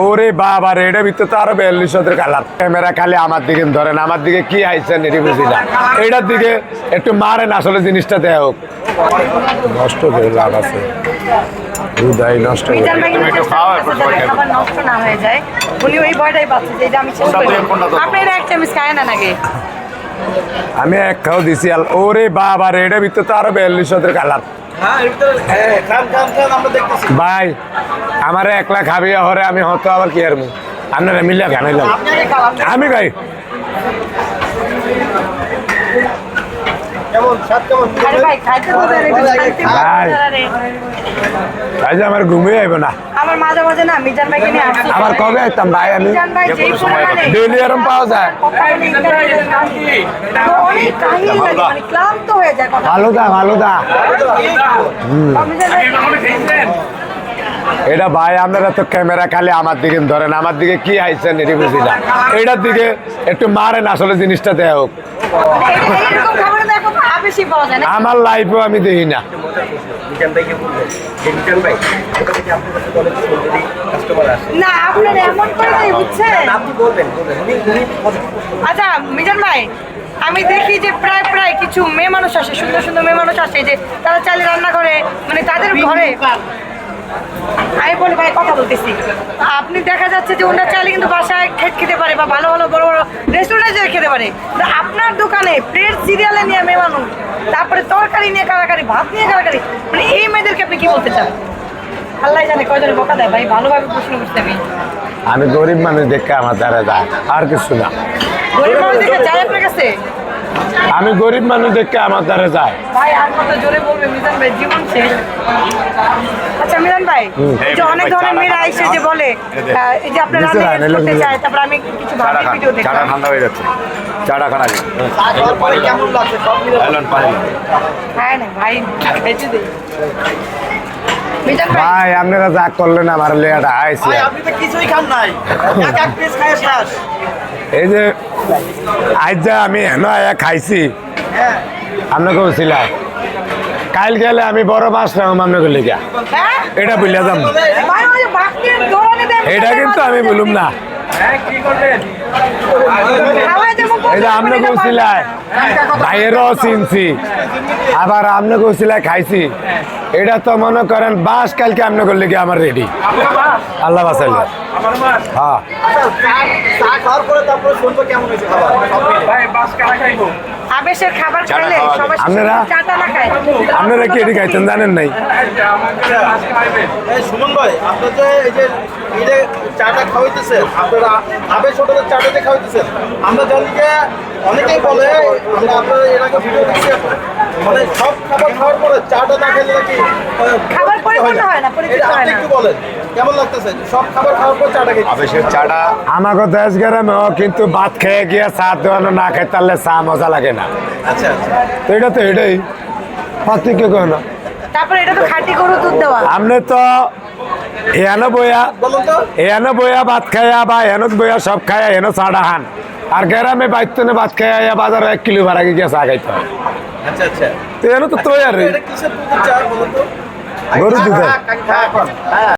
ওরে বাবা রে এটা ভিতরে তো আরও বিয়াল্লিশ হাজার কালার। ক্যামেরা খালি আমার দিকে ধরেন আমার দিকে কি আইছেন এটি বুঝি না। এটার দিকে একটু মারেন আসলে জিনিসটা দেয় হোক। নষ্ট করে লাভ আছে। দুধাই নষ্ট করে। মিজান ভাই কিন্তু চেষ্টা করতেছে যাতে খাবার নষ্ট না হয়ে যায়। উনি ওই ভয়টাই পাচ্ছে যে আমি শেষ করি আপনি এক চামচ খায় না নাকি আমি এক খাও দিছি ওরে বাবা রে এটা ভিতরে তো আরও বিয়াল্লিশ হাজার কালার। হ্যাঁ হ্যাঁ ভাই আমার একলা খাবি হরে আমি হতো আবার কি আর আপনারা খান আমি। যে আমার ঘুমিয়ে আইব না। আমার মাঝে মাঝে না মিজান ভাইকে নিয়ে আসতে আবার কবে আইতাম ভাই আমি? এরম পাওয়া যায়। অনেক লাগে মানে ক্লান্ত হয়ে যায় কথা ভালো দা ভালো দা। এটা ভাই আপনারা তো ক্যামেরা খালি আমার দিকে ধরেন আমার দিকে কি আইছেন এটি বুঝি না। এটার দিকে একটু মারেন আসলে জিনিসটা দেয় হোক। এরকম খাবার দেখো তো বেশি পাওয়া যায় না আমার লাইফেও আমি দেখি না আচ্ছা মিজান ভাই আমি দেখি যে প্রায় প্রায় কিছু মেয়ে মানুষ আসে সুন্দর সুন্দর মেয়ে মানুষ আসে যে তারা চাইলে রান্না করে মানে তাদের ঘরে আমি বলি ভাই কথা বলতেছি। আপনি দেখা যাচ্ছে যে ওনার চাইলে কিন্তু বাসায় খেতে খেতে পারে বা ভালো ভালো বড় বড় রেস্টুরেন্টে যেয়ে খেতে পারে। আপনার দোকানে প্লেট সিরিয়ালে নিয়ে মেয়ে মানুষ তারপরে তরকারি নিয়ে কারাকারি ভাত নিয়ে কারাকারি মানে এই মেয়েদেরকে আপনি কি বলতে চান? আল্লাহ জানে কয়জনে বকা দেয় ভাই ভালোভাবে প্রশ্ন করতে আমি। আমি গরিব মানুষ দেখে আমার দ্বারা যায় আর কিছু না। গরিব মানুষ দেখে যায় আপনার কাছে? আমি গরিব মানুষ দেখে আমার দ্বারা যায়। ভাই আর কত জোরে বলবে মিজান ভাই? জীবন শেষ। আচ্ছা মিজান ভাই এই যে অনেক ধরনের মেয়েরা এসে যে বলে এই যে আপনার রান্না করতে চায় তারপর আমি কিছু ভালো ভিডিও দেখলাম। ঠান্ডা হয়ে যাচ্ছে। চাটা খানা কেমন লাগছে? সব মিলে পানি। হ্যাঁ না ভাই মিজান ভাই। ভাই আপনারা যা করলেন আমার লেয়াটা ভাই আপনি তো কিছুই খান নাই। এক এক পিস খায় শেষ। এই যে আজ যা আমি হেন আয়া খাইছি হ্যাঁ। আপনাকে বলছিলাম কাল গেলে আমি বড় মাছ নাম আপনাকে লিখা হ্যাঁ? এটা বুঝলে যাম। এটা কিন্তু আমি বলুম না। এই যে আপনি কৌশিলাই ভাইয়েরও চিনছি আবার আপনি কৌশিলাই খাইছি। এটা তো মনে করেন বাস কালকে আপনি করলে কি আমার রেডি আল্লাহ বাসাইল হ্যাঁ। আবেশের খাবার আপনারা- চাটা না খায়। আপনারা কি এটি খাইতেন জানেন নাই? সুমন ভাই এই যে যে চাটা খাওয়াইতেছেন। আপনারা আবেশ হোটেলের চাটা যে খাওয়াইতেছেন আমরা জানি যে অনেকেই বলে আমরা আপনার এর আগে ভিডিও দেখছি মানে সব খাবার খাওয়ার পরে চাটা না খেলে নাকি খাবার পরিপূর্ণ। হয় না, এটা হয় না। একটু বলেন কেমন লাগতেছে? সব খাবার খাওয়ার পর চাটা খেতে। আবেশের চাটা আমাকে দেশ গ্রামেও কিন্তু ভাত খেয়ে গিয়ে চা দেওয়ানো না খাই তাহলে চা মজা লাগে না। আচ্ছা আচ্ছা। তো এটা তো এটাই পার্থক্য কেন না তারপর এটা তো খাঁটি গরু দুধ দেওয়া। আপনি তো এনো বয়া এনো বয়া ভাত খায়া বা এনো বয়া সব খায়া এনো সাড়া হান আর গ্রামে বাইতনে ভাত খায়া বাজারে এক কিলো ভাড়া গিয়ে চা খাইতে হয়। আচ্ছা আচ্ছা। তো এনো তো তৈরি এটা কিসের